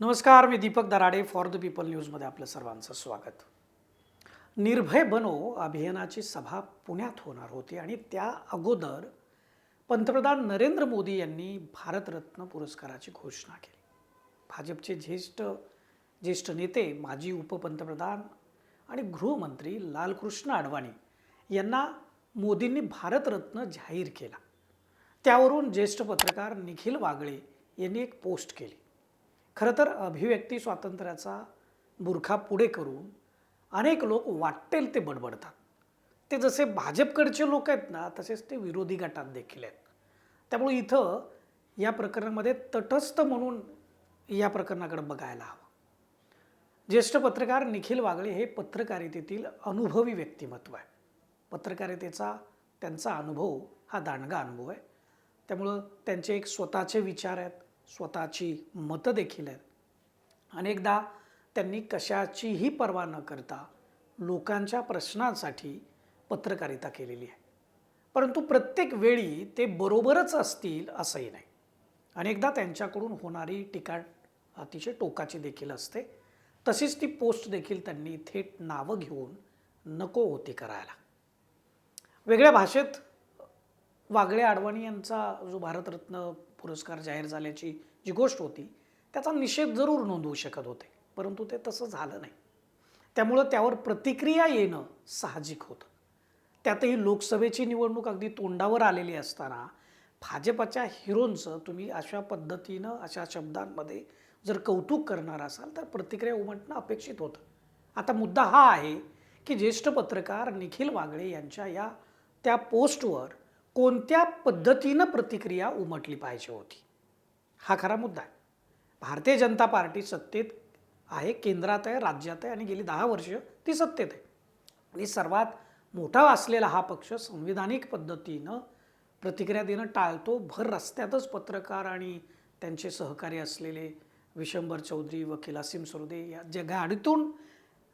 नमस्कार मी Deepak Darade for the people न्यूजमध्ये आपलं सर्वांचं स्वागत. निर्भय बनो अभियानाची सभा पुण्यात होणार होती आणि त्या अगोदर पंतप्रधान नरेंद्र मोदी यांनी भारतरत्न पुरस्काराची घोषणा केली. भाजपचे ज्येष्ठ ज्येष्ठ नेते माजी उपपंतप्रधान आणि गृहमंत्री लालकृष्ण अडवाणी यांना मोदींनी भारतरत्न जाहीर केला. त्यावरून ज्येष्ठ पत्रकार निखिल वागळे यांनी एक पोस्ट केली. खरं तर अभिव्यक्ती स्वातंत्र्याचा बुरखा पुढे करून अनेक लोक वाटेल ते बडबडतात. ते जसे भाजपकडचे लोक आहेत ना तसेच ते विरोधी गटात देखील आहेत. त्यामुळे इथं या प्रकरणामध्ये तटस्थ म्हणून या प्रकरणाकडे बघायला हवं. ज्येष्ठ पत्रकार निखिल वागळे हे पत्रकारितेतील अनुभवी व्यक्तिमत्व आहे. पत्रकारितेचा त्यांचा अनुभव हा दांडगा अनुभव आहे. त्यामुळं त्यांचे एक स्वतःचे विचार आहेत. स्वतःची मतं देखील आहेत. अनेकदा त्यांनी कशाचीही पर्वा न करता लोकांच्या प्रश्नांसाठी पत्रकारिता केलेली आहे. परंतु प्रत्येक वेळी ते बरोबरच असतील असंही नाही. अनेकदा त्यांच्याकडून होणारी टीका अतिशय टोकाची देखील असते. तशीच ती पोस्ट देखील त्यांनी थेट नावं घेऊन नको होती करायला. वेगळ्या भाषेत वागळे आडवाणी यांचा जो भारतरत्न पुरस्कार जाहीर झाल्याची जी गोष्ट होती त्याचा निषेध जरूर नोंदवू शकत होते. परंतु ते तसं झालं नाही. त्यामुळं त्यावर प्रतिक्रिया येणं साहजिक होतं. त्यातही लोकसभेची निवडणूक अगदी तोंडावर आलेली असताना भाजपच्या हिरोंचं तुम्ही अशा पद्धतीनं अशा शब्दांमध्ये जर कौतुक करणार असाल तर प्रतिक्रिया उमटणं अपेक्षित होतं. आता मुद्दा हा आहे की ज्येष्ठ पत्रकार निखिल वागळे यांच्या या त्या पोस्टवर कोणत्या पद्धतीनं प्रतिक्रिया उमटली पाहिजे होती? हा खरा मुद्दा आहे. भारतीय जनता पार्टी सत्तेत आहे केंद्रात आहे राज्यात आहे आणि गेली दहा वर्ष ती सत्तेत आहे. आणि सर्वात मोठा असलेला हा पक्ष संविधानिक पद्धतीनं प्रतिक्रिया देणं टाळतो. भर रस्त्यातच पत्रकार आणि त्यांचे सहकारी असलेले विशंभर चौधरी वकील असीम सरोदे या ज्या गाडीतून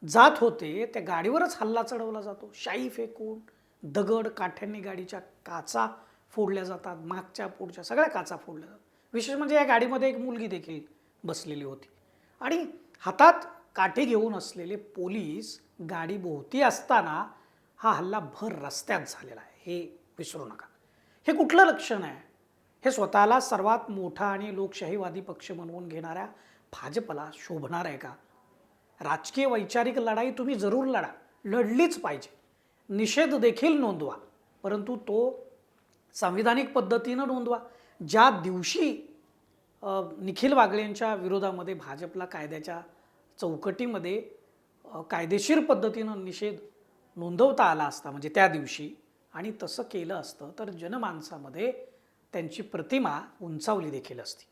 जात होते त्या गाडीवरच हल्ला चढवला जातो. शाई फेकून दगड काठ्यांनी गाडीच्या काचा फोडल्या जातात मागच्या पुढच्या सगळ्या काचा फोडल्या जातात. विशेष म्हणजे या गाडीमध्ये एक मुलगी देखील बसलेली होती. आणि हातात काठी घेऊन असलेले पोलीस गाडी भोवती असताना हा हल्ला भर रस्त्यात झालेला आहे. हे विसरू नका. हे कुठलं लक्षण आहे? हे स्वतःला सर्वात मोठा आणि लोकशाहीवादी पक्ष म्हणवून घेणाऱ्या भाजपला शोभणार आहे का? राजकीय वैचारिक लढाई तुम्ही जरूर लढा. लढलीच पाहिजे. निषेध देखील नोंदवा. परंतु तो संविधानिक पद्धतीनं नोंदवा. ज्या दिवशी निखिल वागळेंच्या विरोधामध्ये भाजपला कायद्याच्या चौकटीमध्ये कायदेशीर पद्धतीनं निषेध नोंदवता आला असता म्हणजे त्या दिवशी आणि तसं केलं असतं तर जनमानसामध्ये त्यांची प्रतिमा उंचावली देखील असती.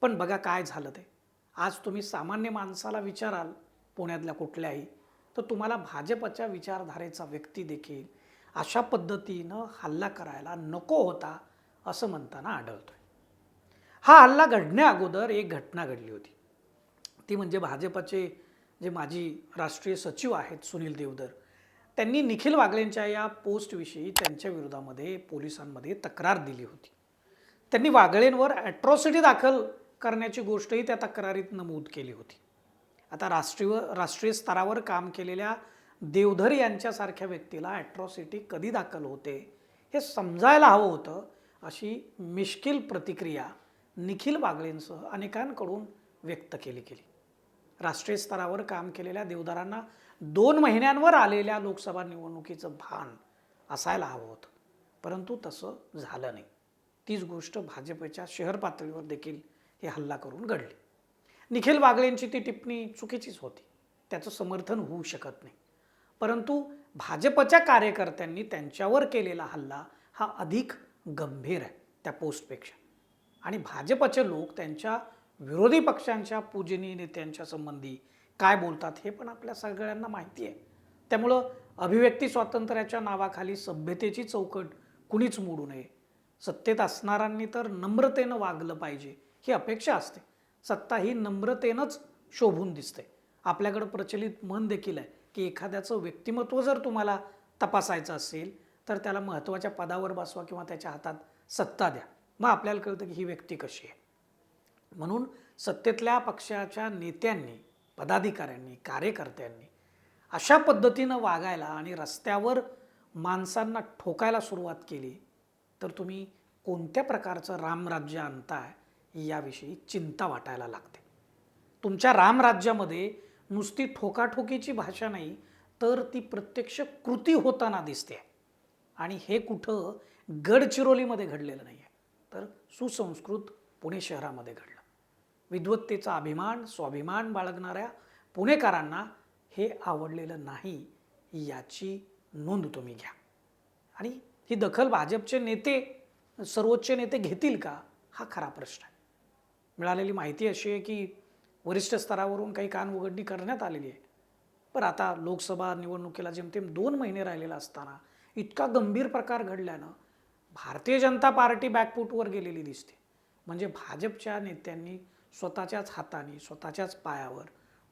पण बघा काय झालं ते. आज तुम्ही सामान्य माणसाला विचाराल पुण्यातल्या कुठल्याही तर तुम्हाला भाजपच्या विचारधारेचा व्यक्ती देखील अशा पद्धतीनं हल्ला करायला नको होता असं म्हणताना आढळतोय. हा हल्ला घडण्या अगोदर एक घटना घडली होती. ती म्हणजे भाजपचे जे माजी राष्ट्रीय सचिव आहेत सुनील देवधर त्यांनी निखिल वागळेंच्या या पोस्टविषयी त्यांच्या विरोधामध्ये पोलिसांमध्ये तक्रार दिली होती. त्यांनी वागळेंवर ॲट्रॉसिटी दाखल करण्याची गोष्टही त्या तक्रारीत नमूद केली होती. आता राष्ट्रीय राष्ट्रीय स्तरावर काम केलेल्या देवधर यांच्यासारख्या व्यक्तीला ॲट्रॉसिटी कधी दाखल होते हे समजायला हवं होतं अशी मिश्किल प्रतिक्रिया निखिल वागळेंसह अनेकांकडून व्यक्त केली गेली. राष्ट्रीय स्तरावर काम केलेल्या देवदारांना दोन महिन्यांवर आलेल्या लोकसभा निवडणुकीचं भान असायला हवं होतं परंतु तसं झालं नाही. तीच गोष्ट भाजपच्या शहर पातळीवर देखील हे हल्ला करून घडली. निखिल वागळेंची ती टिप्पणी चुकीचीच होती. त्याचं समर्थन होऊ शकत नाही. परंतु भाजपच्या कार्यकर्त्यांनी त्यांच्यावर केलेला हल्ला हा अधिक गंभीर आहे त्या पोस्टपेक्षा. आणि भाजपचे लोक त्यांच्या विरोधी पक्षांच्या पूजनीय नेत्यांच्या संबंधी काय बोलतात हे पण आपल्या सगळ्यांना माहिती आहे. त्यामुळं अभिव्यक्ती स्वातंत्र्याच्या नावाखाली सभ्यतेची चौकट कुणीच मोडू नये. सत्तेत असणाऱ्यांनी तर नम्रतेनं वागलं पाहिजे ही अपेक्षा असते. सत्ता ही नम्रतेनंच शोभून दिसते. आपल्याकडं प्रचलित मन देखील आहे की एखाद्याचं व्यक्तिमत्व जर तुम्हाला तपासायचं असेल तर त्याला महत्त्वाच्या पदावर बसवा किंवा त्याच्या हातात सत्ता द्या. मग आपल्याला कळतं की ही व्यक्ती कशी आहे. म्हणून सत्तेतल्या पक्षाच्या नेत्यांनी पदाधिकाऱ्यांनी कार्यकर्त्यांनी अशा पद्धतीनं वागायला आणि रस्त्यावर माणसांना ठोकायला सुरुवात केली तर तुम्ही कोणत्या प्रकारचं रामराज्य आणताय? याविषयी चिंता वाटायला लागते. तुमच्या रामराज्यामध्ये नुसती ठोकाठोकीची भाषा नाही तर ती प्रत्यक्ष कृती होताना दिसते. आणि हे कुठं गडचिरोलीमध्ये घडलेलं नाही आहे तर सुसंस्कृत पुणे शहरामध्ये घडलं. विद्वत्तेचा अभिमान स्वाभिमान बाळगणाऱ्या पुणेकरांना हे आवडलेलं नाही याची नोंद तुम्ही घ्या. आणि ही दखल भाजपचे नेते सर्वोच्च नेते घेतील का? हा खरा प्रश्न आहे. मिळालेली माहिती अशी आहे की वरिष्ठ स्तरावरून काही कान उघडणी करण्यात आलेली आहे. पण आता लोकसभा निवडणुकीला जेमतेम दोन महिने राहिलेला असताना इतका गंभीर प्रकार घडल्यानं भारतीय जनता पार्टी बॅकफूटवर गेलेली दिसते. म्हणजे भाजपच्या नेत्यांनी स्वतःच्याच हाताने स्वतःच्याच पायावर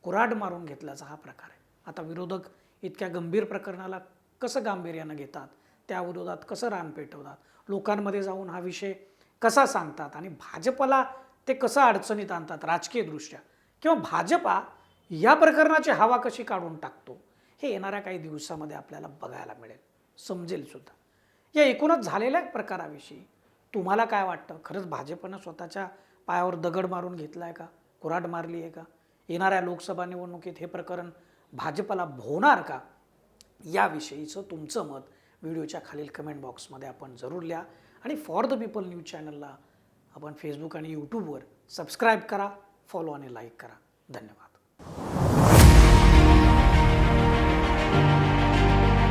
कुऱ्हाड मारून घेतल्याचा हा प्रकार आहे. आता विरोधक इतक्या गंभीर प्रकरणाला कसं गांभीर्यानं घेतात? त्या विरोधात कसं रान पेटवतात? लोकांमध्ये जाऊन हा विषय कसा सांगतात? आणि भाजपला ते कसं अडचणीत आणतात राजकीयदृष्ट्या? किंवा भाजपा या प्रकरणाची हवा कशी काढून टाकतो? हे येणाऱ्या काही दिवसामध्ये आपल्याला बघायला मिळेल. समजेल सुद्धा. या एकूणच झालेल्या प्रकाराविषयी तुम्हाला काय वाटतं? खरंच भाजपनं स्वतःच्या पायावर दगड मारून घेतला आहे का? कुऱ्हाड मारली आहे का? येणाऱ्या लोकसभा निवडणुकीत हे प्रकरण भाजपला भोवणार का? याविषयीचं तुमचं मत व्हिडिओच्या खालील कमेंट बॉक्समध्ये आपण जरूर लिहा. आणि फॉर द पीपल न्यूज चॅनलला आपण फेसबुक आणि यूट्यूबवर सबस्क्राईब करा फॉलो आणि लाईक करा. धन्यवाद.